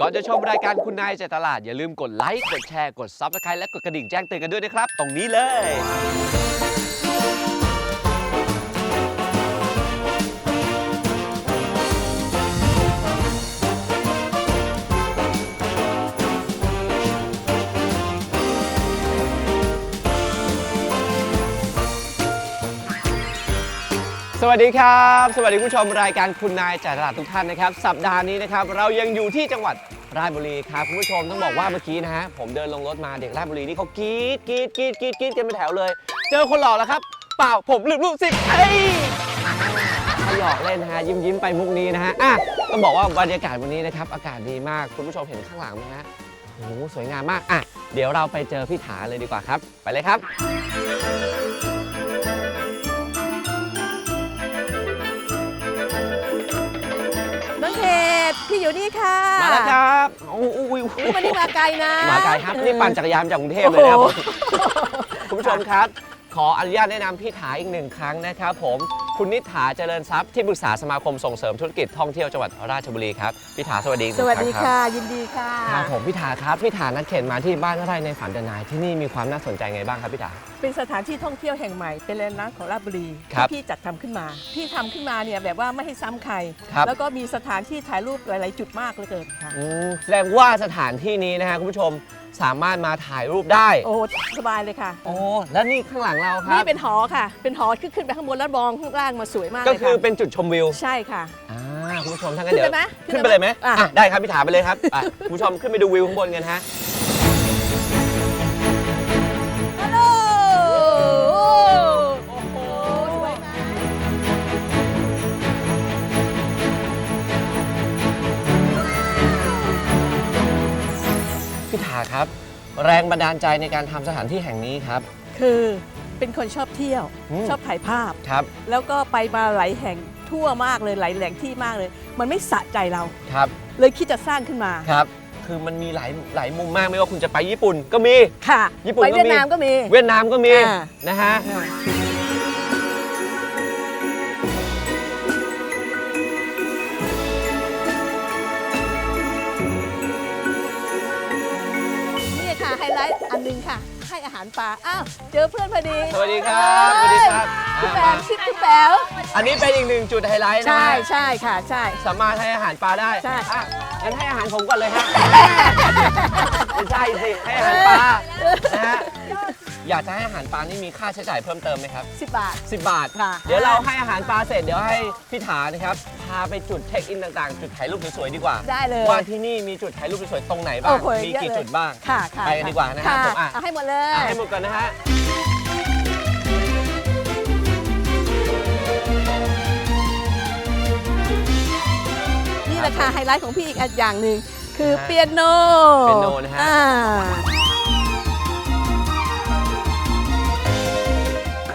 ก่อนจะชมรายการคุณนายใจตลาดอย่าลืมกดไลค์กดแชร์กดซับสไครต์และกดกระดิ่งแจ้งเตือนกันด้วยนะครับ ตรงนี้เลย วัสดีครับ สวัสดีผู้ชมรายการคุณนายจ่ายตลาดทุกท่านนะครับ สัปดาห์นี้นะครับเรายังอยู่ที่จังหวัดราชบุรีครับคุณผู้ชมต้องบอกว่าเมื่อกี้นะฮะผมเดินลงรถมาเด็กราชบุรีนี่เขากรี๊ดกรี๊ดกรี๊ดกรี๊ดกรี๊ดกันเป็นแถวเลย เจอคนหล่อแล้วครับ เปล่าผมลืมรูปสิเอ้ยถ้าหยอกเล่นนะฮะยิ้มยิ้มไปมุกนี้นะฮะอะต้องบอกว่าบรรยากาศวันนี้นะครับอากาศดีมากคุณผู้ชมเห็นข้างหลังไหมฮะโอ้โหสวยงามมากอะเดี๋ยวเราไปเจอพี่ถาเลยดีกว่าครับ ไปเลยครับ ตพี่อยู่นี่ค่ะมาแล้วครับโอ้โหนี่วันนี้มาไกลนะมาไกลครับนี่ปั่นจักรยานจากกรุงเทพเลยนะครับโอ้โหคุณผู้ชมครับ ขออนุญาตแนะนำพี่ถาอีกหนึ่งครั้งนะครับผม คุณนิษฐาเจริญทรัพย์ที่ปรึกษาสมาคมส่งเสริมธุรกิจท่องเที่ยวจังหวัดราชบุรีครับพี่ถาสวัสดีอีกหสนึ่งวัสครั้ดีงครับค่ะ ยินดีค่ะครับผมพี่ถาครับพี่ถานัดเข็นมาที่บ้านไร่ในฝันเดนายที่นี่มีความน่าสนใจไงบ้างครับพี่ถาเป็นสถานที่ท่องเที่ยวแห่งใหม่เป็นแลนด์มาร์คของราชบุรีครับที่พี่จัดทำขึ้นมาพี่ทำขึ้นมาเนี่ยแบบว่าไม่ให้ซ้ำใครครับแล้วก็มีสถานที่ถ่ายรูปหลาย ๆ จุดมากเหลยเกินค่ะอืมแสดงว่าสถานที่นี้นะฮะคุณผู้ชม สามารถมาถ่ายรูปได้ โอ้สบายเลยค่ะ โอ้แล้วนี่ข้างหลังเราครันี่บ เป็นหอค่ะ เป็นหอขึ้นขึ้นไปข้างบนแล้วมองข้างล่างมาสวยมากก็เลยคือค่ะเป็นจุดชมวิวใช่ค่ะ อ่าคุณผู้ชมถ้างั้นเดี๋ยวขึ้นไปไหมขึ้นไปเลยไหมอะ อะได้ครับพี่ถาไปเลยครับอะคุณผู้ชมขึ้นไปดูวิวข้างบนกันฮะ ถาครับ แรงบันดาลใจในการทำสถานที่แห่งนี้ครับ คือเป็นคนชอบเที่ยวอืม ชอบถ่ายภาพ ครับแล้วก็ไปมาหลายแห่งทั่วมากเลยหลายแหล่งที่มากเลย มันไม่สะใจเรา ครับเลยคิดจะสร้างขึ้นมาครับ คือมันมีหลายหลายมุมมากไม่ว่าคุณจะไปญี่ปุ่นก็มี ค่ะญี่ปุ่นไปก็มี เวียดนามก็มี เวียดนามก็มีอ่า นะฮะนี่ค่ ไฮไลท์อันหนึงค่ะ ให้อาหารปลา อ้าว เจอเพื่อนพอดีสวัสดีครับสวัสดีครับพี่แปอ่ามชิปพี่แป๋วอันนี้เป็นอีกหนึ่งจุดไฮไลท์นะใช่ฮะใช่ค่ะ ใช่ สามารถให้อาหารปลาได้ใช่ อะงั้นให้อาหารผมก่อนเลยฮะ ไม่ใช่สิ ให้อาหารปลา นะฮะ อยากจะให้อาหารปลานี่มีค่าใช้จ่ายเพิ่มเติมไหมครับสิบบาท 10 บาท ค่ะเดี๋ยวเราให้อาหารปลาเสร็จเดี๋ยวให้พี่ถานะครับ พาไปจุดเช็คอินต่างๆ จุดถ่ายรูปสวยๆดีกว่า ได้เลยว่าที่นี่มีจุดถ่ายรูปสวยๆตรงไหนบ้าง โอ้โหมีเยอะกี่เลย จุดบ้าง ค่ะค่ะไปกันดีกว่านะครับค่ะผมอะเอาให้หมดเลยอะให้หมดก่อนนะฮะ นี่แหละค่ะไฮไลท์ของพี่อีกอันอย่างหนึ่งคือเปียโนเปียโนนะฮะ อ่า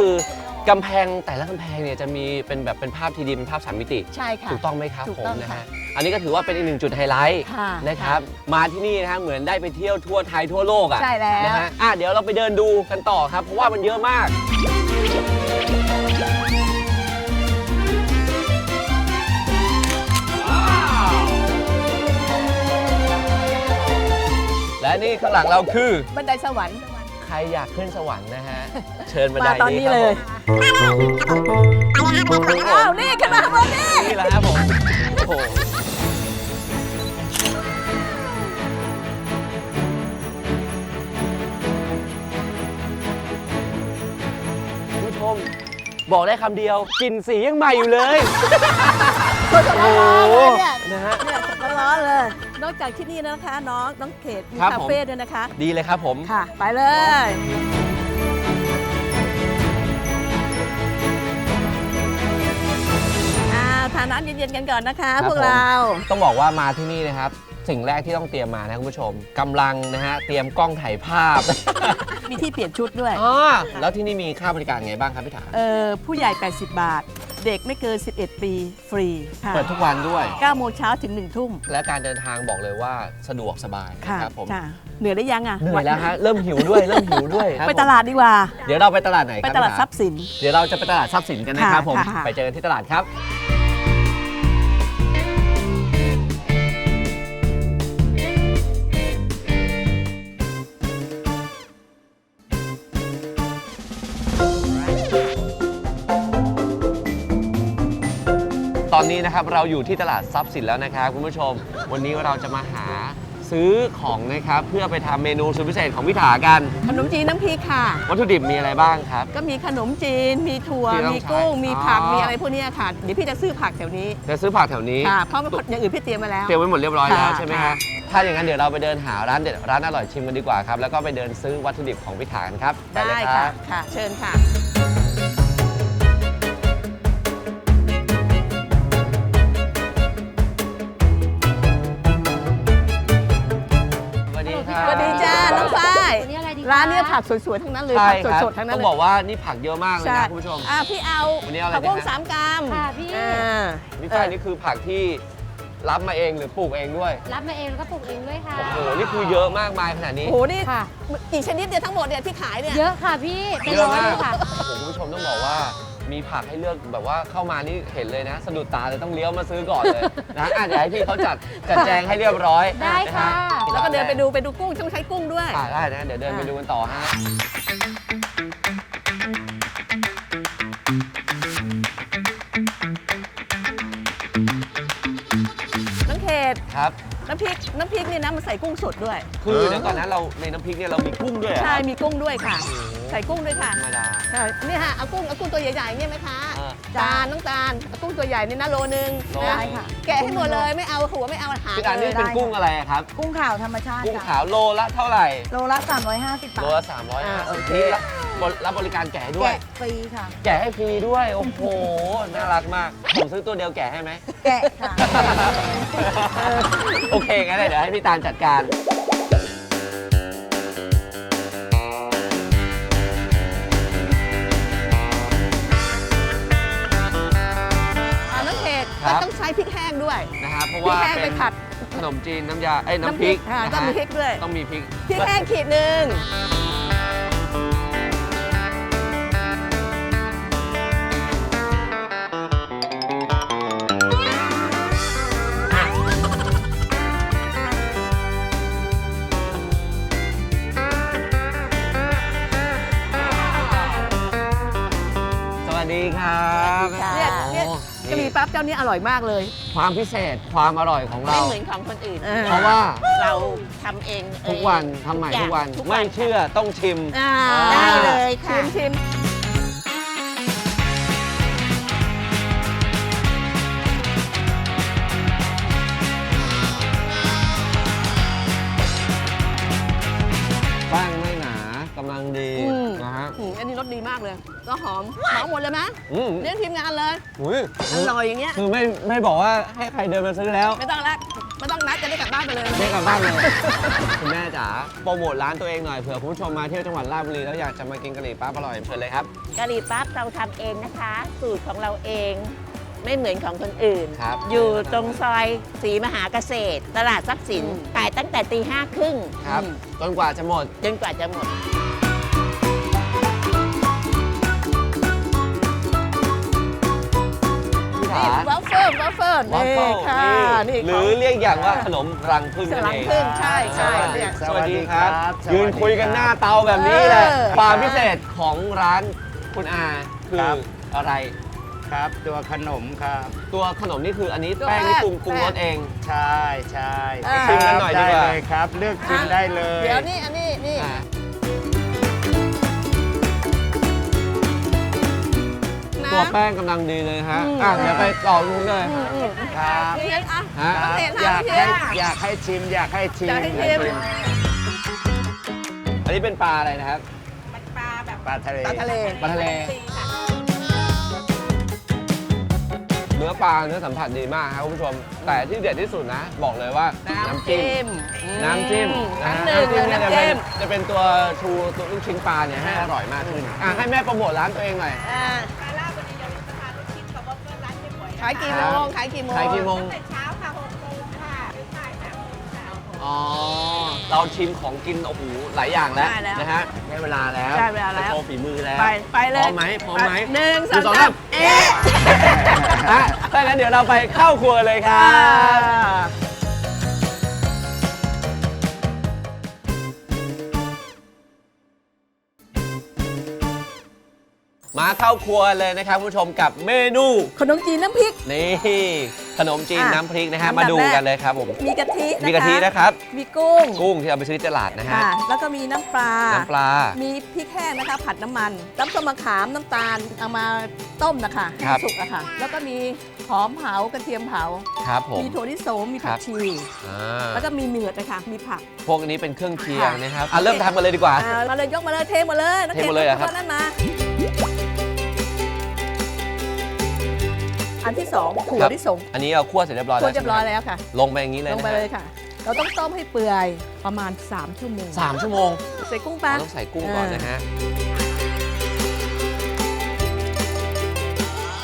คือกำแพงแต่ละกำแพงเนี่ยจะมีเป็นแบบเป็นภาพทีดีเป็นภาพสามมิติ ใช่ค่ะ ถูกต้องไหมครับถูกผมต้องนะค่ะ ฮะอันนี้ก็ถือว่าเป็นอีกหนึ่งจุดไฮไลท์ค่ะ นะครับมาที่นี่นะฮะเหมือนได้ไปเที่ยวทั่วไทยทั่วโลกอะใช่แล้ว นะฮะอะเดี๋ยวเราไปเดินดูกันต่อครับเพราะว่ามันเยอะมาก และนี่ข้างหลังเราคือ บันไดสวรรค์ใครอยากขึ้นสวรรค์นะฮะ เชิญบันไดมาตอนนี้ครับเลยผมอ้าวนี่ขึ้นมาบนนี่นี่แหละครับผมโอ้โหคุณผู้ชมบอกได้คำเดียวกลิ่นสียังใหม่อยู่เลยสดๆร้อนๆเลยเนี่ยนะฮะเนี่ยสดๆร้อนๆเลย นอกจากที่นี่นะคะ น้องน้องเขตมีครับคาผมเฟ่ด้วยนะคะ ดีเลยครับผม ค่ะ ไปเลย อ่าทานน้ำเย็นๆกันก่อนนะคะ ครับพวกเรา ต้องบอกว่ามาที่นี่นะครับ สิ่งแรกที่ต้องเตรียมมานะคุณผู้ชมกำลังนะฮะเตรียมกล้องถ่ายภาพมีที่เปลี่ยนชุดด้วย อ๋อแล้วที่นี่มีค่าบริการไงบ้างครับพี่ถา เออผู้ใหญ่ 80 บาท เด็กไม่เกิน 11 ปีฟรีค่ะเปิดทุกวันด้วย 9โมงเช้าถึง 1 ทุ่ม และการเดินทางบอกเลยว่าสะดวกสบายค่ะนะครับผมค่ะเหนื่อยได้ยังอะเหนื่อยแล้วฮะเริ่มหิวด้วยเริ่มหิวด้วยครับไปผมตลาดดีกว่า เดี๋ยวเราไปตลาดไหนคไปรับตลาดพี่ทรัพย์สิน เดี๋ยวเราจะไปตลาดทรัพย์สินกันนะครับค่ะผมค่ะ ไปเจอกันที่ตลาดครับ อนนี้นะครับเราอยู่ที่ตลาดทรัพย์สินแล้วนะครับคุณผู้ชม วันนี้เราจะมาหาซื้อของนะครับเพื่อไปทำเมนูสุดพิเศษของพี่ถากัน ขนมจีนน้ำพริกค่ะ วัตถุดิบมีอะไรบ้างครับ ก็มีขนมจีน มีถั่ว ที่ต้องมีกุ้ง ใช้มีผัก อ๋อ มีอะไรพวกเนี้ยค่ะ เดี๋ยวพี่จะซื้อผักแถวนี้ จะซื้อผักแถวนี้ ค่ะ เพราะว่าอย่างอื่นพี่เตรียมมาแล้ว เตรียมไว้หมดเรียบร้อยแล้วค่ะใช่ไหมค่ะฮะถ้าอย่างนั้นเดี๋ยวเราไปเดินหาร้านเด็ดร้านอร่อยชิมกันดีกว่าครับแล้วก็ไปเดินซื้อวัตถุดิบของพี่ถากันครับปได้เลยคค่ะ รับ ค่ะ เชิญค่ะานเนี้ยผักสวยๆ ทั้งนั้นเลย ใช่ผักครับสดๆ ทั้งนั้ต้นองเลยบอกว่านี่ผักเยอะมากเลยใช่ นะคุณผู้ชม อะพี่เอาวันนี้เอาอะไรผักบุ้งดีฮะ สามกรัมค่ะพี่อ่านี่ฝ้ายนี่คือผักที่รับมาเองหรือปลูกเองด้วยรับมาเองแล้วก็ปลูกเองด้วยค่ะ โอ้โหนี่คือเยอะมากมายขนาดนี้ โอ้โหนี่ค่ะ กี่ชนิดเนี่ยทั้งหมดเนี่ยที่ขายเนี่ย เยอะค่ะพี่เป็นเยอะร้อยมาก เลยค่ะ โอ้โหคุณผู้ชมต้องบอกว่า มีผักให้เลือกแบบว่าเข้ามานี่เห็นเลยนะ สะดุดตาเลยต้องเลี้ยวมาซื้อก่อนเลยนะอาจจะให้พี่เขาจัดจัดแจงให้เรียบร้อยได้ค่ะนฮแล้วก็เดินไปดูไปดูกุ้งต้องใช้กุ้งด้วย อ่าได้นะเดี๋ยวเดินไปดูกันต่อฮะน้ำเขตครับ น้ำพริกน้ำพริกเนี่ยนะมันใส่กุ้งสดด้วย คือเดี๋ยวก่อนนะเราในน้ำพริกเนี่ยเรามีกุ้งด้วยเหรอใช่มีกุ้งด้วยค่ะโอ้โหใส่กุ้งด้วยค่ะธรรมดาค่ะนี่ค่ะเอากุ้งเอากุ้งตัวใหญ่ๆเนี่ยไหมคะอ่าจานน้องตาลเอากุ้งตัวใหญ่นี่นะโลนึงโล นะได้ค่ะ แกะให้หมดเลยไม่เอาหัวไม่เอาหางพี่การเลนี่ยเป็นกุ้งอะไรอะครับ กุ้งขาวธรรมชาติกุ้งค่ะขาวโลละเท่าไหร่ โลละ350 บาโลทละสามร้ อยอ่าโอเคนี่รับรับบริการแกะด้วย แกะฟรีค่ะ แกะให้ฟรีด้วย โอ้โห น่ารักมาก ผมซื้อตัวเดียวแกะให้ไหม แกะค่ะ โอเคงั้นเดี๋ยวให้พี่ตาลจัดการ อ่าน้ำเขตครัก็บ ต้องใช้พริกแห้งด้วย นะครับเพราะพริว่ากแห้งเป็ไปนผัด ขนมจีนน้ำยา เอ้ยน้ำพริกค่ะนะฮะต้องมีพริกด้วย ต้องมีพริก พริกแห้งขีดหนึ่ง ครับเนี่ยเนี่ยโอ้กะหรี่ปั๊บเจ้านี้อร่อยมากเลยความพิเศษความอร่อยของเราไม่เหมือนของคนอื่นเออเพราะว่าเราทำเองเองทุกวันทำใหม่ทุกวัน ทุกไม่วันเชื่อต้องชิม อ่าได้เลยชิค่ะมชิม มนะฮะอืมอันนี้รสดีมากเลย ก็หอมหอมหมดเลยไหมอืมเลี้ยงทีมงานเลยอุ้ยอร่อยอย่างเงี้ย คือไม่ไม่บอกว่าให้ใครเดินมาซื้อแล้ว ไม่ต้องละไม่ต้องนัดจะได้กลับบ้านไปเลยไม่กลับบ้านเลย คุณแม่จ๋าโปรโมทร้านตัวเองหน่อยเผื่อคุณผู้ชมมาเที่ยวจังหวัดราชบุรีแล้วอยากจะมากินกะหรี่ปั๊บอร่อยเชิญเลยครับ กะหรี่ปั๊บเราทำเองนะคะ สูตรของเราเองไม่เหมือนของคนอื่น ครับอยู่ตรงซอยศรีมหาเกษตร ตลาดทรัพย์สินขายตั้งแต่ตีห้าครึ่งครับจนกว่าจะหมด จนกว่าจะหมด พี่ถาวัฟเฟิลวัฟเฟิลวัฟนี่เฟิลค่ะนี่หรือเรียกอย่างว่าขนมรังผึ้งนั่นหลังเองพึ่งใช่ใช่เนี่ยสวัสดีครับสวัสดีครับ ยืนคุยกันหน้าเตาแบบนี้แหละเออความพิเศษของร้านคุณอาคือครับอะไรครับ ตัวขนมครับ ตัวขนมนี่คืออันนี้ตัวแป้งนี่ปรุงแป้งปรุงรสเอง ใช่ใช่อ่าชิมกันหน่อยดีกว่าได้เลยครับ เลือกชิมได้เลย เดี๋ยวนี่อันนี้นี่ ตัวแป้งกำลังดีเลยฮะอืมอะเดี๋ยวไปต่อลุงเลยอืมอืมครับนี่เห็นอะฮะครับเห็นอยากเห็ให้นอยากให้ชิม อยากให้ชิมอยากให้ชิมอันนี้เป็นปลาอะไรนะครับปลาทะเลปลาทะเลปลาทะเลเนื้อปลาเนื้อสัมผัสดีมากครับคุณผู้ชม แต่ที่เด็ดที่สุดนะ บอกเลยว่าน้ำจิ้มน้ำจิ้มนะฮะน้ำหนึ่งน้ำจิ้มเนี่ยจะน้ำเป็จิ้นมจะเป็นตัวชูตัวลูกชิ้นปลาเนี่ยให้อร่อยมากขึ้นอะให้แม่โปรโมทร้านตัวเองหน่อย อ่าขายกี่โมงขายกี่โมงขายกี่โมงอ๋อ เราชิมของกินโอ้โหหลายอย่างแล้วได้แล้วนะฮะได้เวลาแล้วได้เวลาแล้วจะโชว์ฝีมือแล้วไปไปเลยพร้อมไหมพร้อมไหมหนึ่งหนึ่งสองสองสาสามมเอ๊ะ อะถ้างั้นเดี๋ยวเราไปเข้าครัวเลยครัอ่าบ มาเข้าครัวเลยนะครับคุณผู้ชมกับเมนูขนมจีนน้ำพริก นี่ขนมจีนอะน้ำพริกนะฮะอันดับมาดูแรกกันเลยครับผมมีกะทินะคะมีกะทินะครับ มีกุ้งกุ้งที่เราไปซื้อที่ตลาดนะฮะค่ะแล้วก็มีน้ำปลา น้ำปลา มีพริกแห้งนะคะ ผัดน้ำมัน น้ำส้มมะขามน้ำตาลเอามาต้มนะคะให้ครับ สุกอะค่ะ แล้วก็มีหอมเผากระเทียมเผา ครับผม มีถั่วลิสงมีผัครักบ ชี อ่าแล้วก็มีเนื้อนะคะมีผัก พวกนี้เป็นเครื่องเคียงค่ะ นะครับอะเริ่มทำกันเลยดีกว่า อ่ามาเลยยกมาเลยเทหมดเลยน้องเทหมดเลยเหรอครับ นั่นมา อันที่สองถั่วลิสงอันนี้เราคั่วเสร็จเรียบร้อยถั่แล้ววเรียบร้อยแล้วค่ะ ลงไปอย่างนี้เลยลงนะไปฮะเลยค่ะ เราต้องต้มให้เปื่อยประมาณ 3 ชั่วโมงสามชั่วโมง ใส่กุ้งเราปลาต้องใส่กุ้งก่อนนะฮะ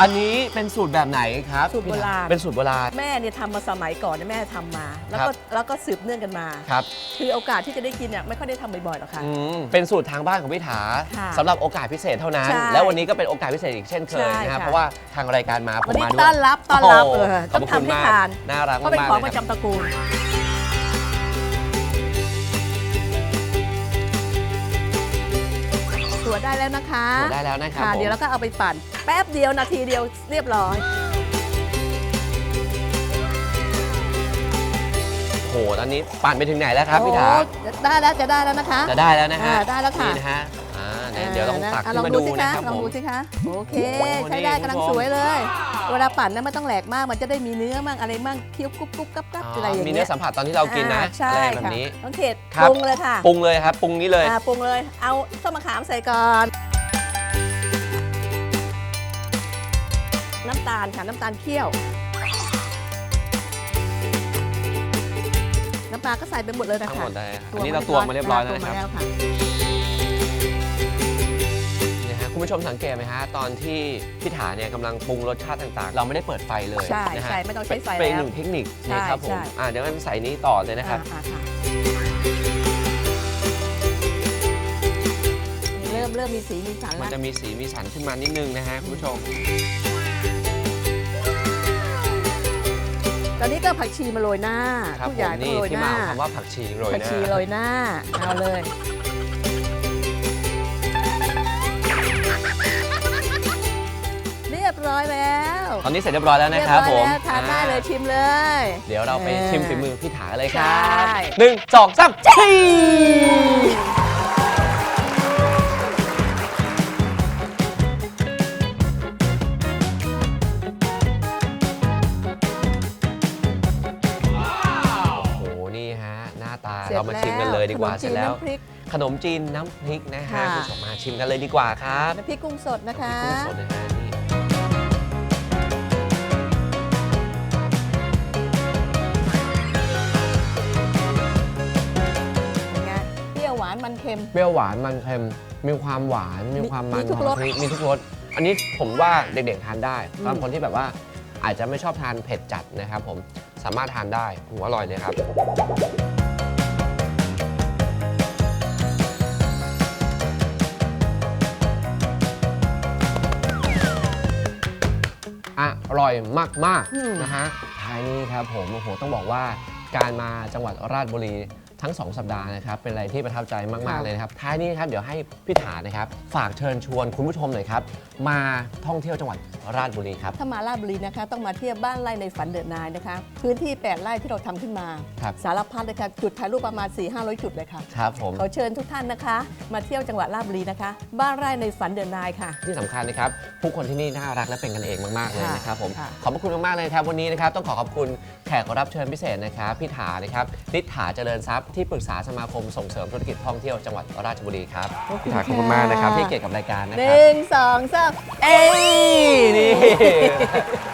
อันนี้เป็นสูตรแบบไหนครับสูตรโบราณ เป็นสูตรโบราณ แม่เนี่ยทำมาสมัยก่อนเนี่ยแม่ทำมา แล้วครัก็บแล้วก็สืบเนื่องกันมา ครับ คือโอกาสที่จะได้กินเนี่ยไม่ค่อยได้ทำบ่อยๆหรอกค่ะ อืมเป็นสูตรทางบ้านของพี่ถาค่ะสำหรับโอกาสพิเศษเท่านั้น ใช่แล้ววันนี้ก็เป็นโอกาสพิเศษอีกเช่นเคยใช่นะครับค่ะ เพราะว่าทางรายการมาผมวันนี้มาด้วยต้อนรับต้อนรับโโหเออขอบต้องคุณทำให้มากทานน่ารักเพราะเป็นมากของๆปเลยระครับจำตระกูลตั ได้แล้วนะคะโอ้ได้แล้วนะครับค่ะผมเดี๋ยวเราก็เอาไปปั่นแป๊บเดียวนาทีเดียวเรียบร้อยโอ้โหตอนนี้ปั่นไปถึงไหนแล้วครับพี่ถาโอ้ได้แล้วจะได้แล้วนะคะ จะได้แล้วนะฮะอ่าได้แล้วค่ะ นี่นะฮะอ่า เนี่ยเดี๋ยวต้องตักอะขึ้นมาลดูองสินะคะครับลองผมดูสิคะโอเคโอ้ใช้ได้นี่กำลังคุณผู้ชมสวยเลย เวลาปั่นนะไม่ต้องแหลกมากมันจะได้มีเนื้อมั่งอะไรมั่งเคี้ยวกรุบกรุบกับกับอ๋ออะไรอย่างมีเงี้ยเนื้อสัมผัสตอนที่เรากินนะอ่าใช่อะไรแบบค่ะนี้น้องเขตครับปรุงเลยค่ะปรุงเลยครับปรุงนี้เลยอ่าปรุงเลยเอาส้มมะขามใส่ก่อนน้ำตาลค่ะน้ำตาลเคี่ยว น้ำปลาก็ใส่ไปหมดเลยนะคะทั้งหมดเลยอันนี้เราตวงมาเรียบร้อยแล้วนะครับตงมาแล้ว ค่ะนะฮะคุณผู้ชมสังเกตไหมฮะตอนที่พี่ถาเนี่ยกำลังปรุงรสชาติต่างๆ เราไม่ได้เปิดไฟเลยใช่นะฮะใช่ไม่ต้องใช้ไฟเป็นอีกแล้หวนึ่งเทคนิคใช่นะครับผมใช่ อ่าเดี๋ยวงั้นใส่นี้ต่อเลยนะครับ อ่าค่ะเริ่มเริ่มมีสีมีสันมันแล้วจะมีสีมีสันขึ้นมานิดนึงนะฮะคุณผู้ชมตอนนี้ก็ผักชีมาโรยหน้าครับผู้ผใหญ่มก็นี่โรยที่หมาน้าของคำว่าผักชีโรยผักหน้าชีโรยหน้าเอาเลย เรียบร้อยแล้วตอนนี้เสร็จเรียบร้อยแล้วนะครับเรีผยมแล้วทานได้เลยชิมเลย เดี๋ยวเราไปเออชิมฝีมือพี่ถาเลยครับใช่ หนึ่งสองสามชี้โอ้โห นี่ฮะ หน้าตาสร็จเรามาชิมกันเลยดีกว่าขนมเสร็จีจนแล้วน้ำพริก ขนมจีนน้ำพริกนะฮะค่ะ คุณผู้ชมมาชิมกันเลยดีกว่าครับน้ำพริกกุ้งสดนะคะกุ้งสดนะฮะนี่เป็น มันเค็ม เปรี้ยวหวานมันเค็ม มีความหวาน มีความมันมีทุกของรสพริกมีทุกรส อันนี้ผมว่าเด็กๆทานได้อืมบางคนที่แบบว่าอาจจะไม่ชอบทานเผ็ดจัดนะครับผม สามารถทานได้ผมว่าอร่อยเลยครับ อร่อยมาก อืม ๆ นะฮะท้ายนี้ครับผม โอ้โห ต้องบอกว่าการมาจังหวัดราชบุรี ทั้ง 2 สัปดาห์นะครับ เป็นอะไรที่ประทับใจมาก ๆ เลยนะครับ ท้ายนี้ครับ เดี๋ยวให้พี่ถานะครับ ฝากเชิญชวนคุณผู้ชมหน่อยครับ มาท่องเที่ยวจังหวัดราชบุรีครับ ถ้ามาราชบุรีนะคะ ต้องมาเที่ยวบ้านไร่ในฝันเดือดนายนะคะ พื้นที่ 8 ไร่ที่เราทำขึ้นมา ครับ สารพัดเลยค่ะ จุดถ่ายรูปประมาณ 4 5 0 0 จุดเลยค่ะ ครับผม ขอเชิญทุกท่านนะคะ มาเที่ยวจังหวัดราชบุรีนะคะ บ้านไร่ในฝันเดือนนายค่ะ ที่สำคัญนะครับ ผู้คนที่นี่น่ารักและเป็นกันเองมาก ๆ เลยค่ะนะครับผมค่ะขอบพระคุณมากๆเลยครับ วันนี้นะครับ ต้องขอขอบคุณแขกรับเชิญพิเศษนะครับ พี่ถานะครับนิษฐาเจริญทรัพย์ที่ปรึกษาสมาคมส่งเสริมธุรกิจท่องเที่ยวจังหวัดราชบุรีครับพี่ถาขอบคุณมากนะครับที่ให้เกียรติกับรายการนะหครับ นึ่งสองสามเอ้ยนี่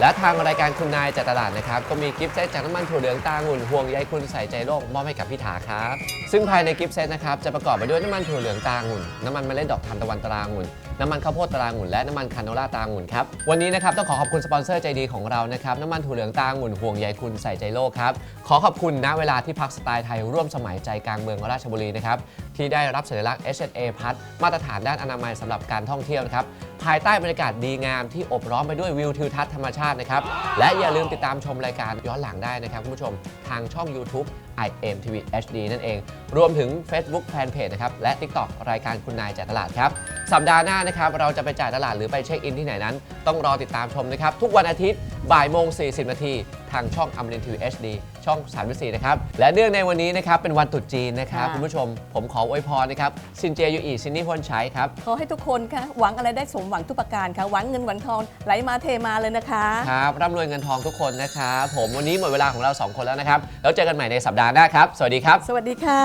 และทางรายการคุณนายจัดตลาดนะครับ ก็มีกิฟต์เซตจากน้ำมันถั่วเหลืองตาองุ่นห่วงใยคุณใส่ใจโลกมอบให้กับพี่ถาครับ ซึ่งภายในกิฟต์เซตนะครับ จะประกอบไปด้วยน้ำมันถั่วเหลืองตาองุ่น น้ำมันเมล็ดดอกทานตะวันตรางุ่นน้ำมันข้าวโพดตรางหุ่นและน้ำมันคาโนล่าตรางหุ่นครับ วันนี้นะครับต้องขอขอบคุณสปอนเซอร์ใจดีของเรานะครับน้ำมันถั่วเหลืองตาองุ่นห่วงใยคุณใส่ใจโลกครับ ขอขอบคุณณเวลาที่พักสไตล์ไทยร่วมสมัยใจกลางเมืองราชบุรีนะครับที่ได้รับสัญลักษณ์ HSA พัดมาตรฐานด้านอนามัยสำหรับการท่องเที่ยวนะครับภายใต้บรรยากาศดีงามที่อบร้อมไปด้วยวิวทิวทัศน์ธรรมชาตินะครับและอย่าลืมติดตามชมรายการย้อนหลังได้นะครับคุณผู้ชมทางช่อง YouTube IM TV HD นั่นเอง รวมถึง Facebook Fanpage นะครับ และ TikTok รายการคุณนายจ่ายตลาดครับ สัปดาห์หน้านะครับ เราจะไปจ่ายตลาดหรือไปเช็คอินที่ไหนนั้น ต้องรอติดตามชมนะครับ ทุกวันอาทิตย์บ่ายโมง40นาทีางช่องอมรินทีวี HD ช่อง34นะครับ และเนื่องในวันนี้นะครับเป็นวันตรุษจีนนะครับค่ะ คุณผู้ชม ผมขออวยพรนะครับซินเจยูอีซินนี่พลชัยครับ ขอให้ทุกคนค่ะ หวังอะไรได้สมหวังทุกประการค่ะ หวังเงินหวังทองไหลมาเทมาเลยนะคะ ครับร่ำรวยเงินทองทุกคนนะครับผมวันนี้หมดเวลาของเรา2คนแล้วนะครับ แล้วเจอกันใหม่ในสัปดาห์หน้าครับ สวัสดีครับ สวัสดีค่ะ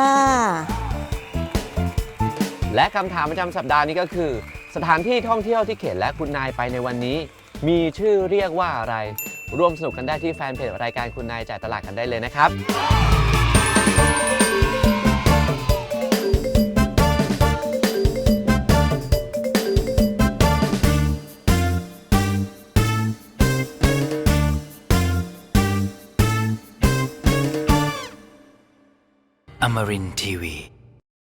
และคำถามประจำสัปดาห์นี้ก็คือ สถานที่ท่องเที่ยวที่เขตและคุณนายไปในวันนี้ มีชื่อเรียกว่าอะไร ร่วมสนุกกันได้ที่แฟนเพจรายการคุณนายจ่ายตลาดกันได้เลยนะครับ Amarin Tiwi.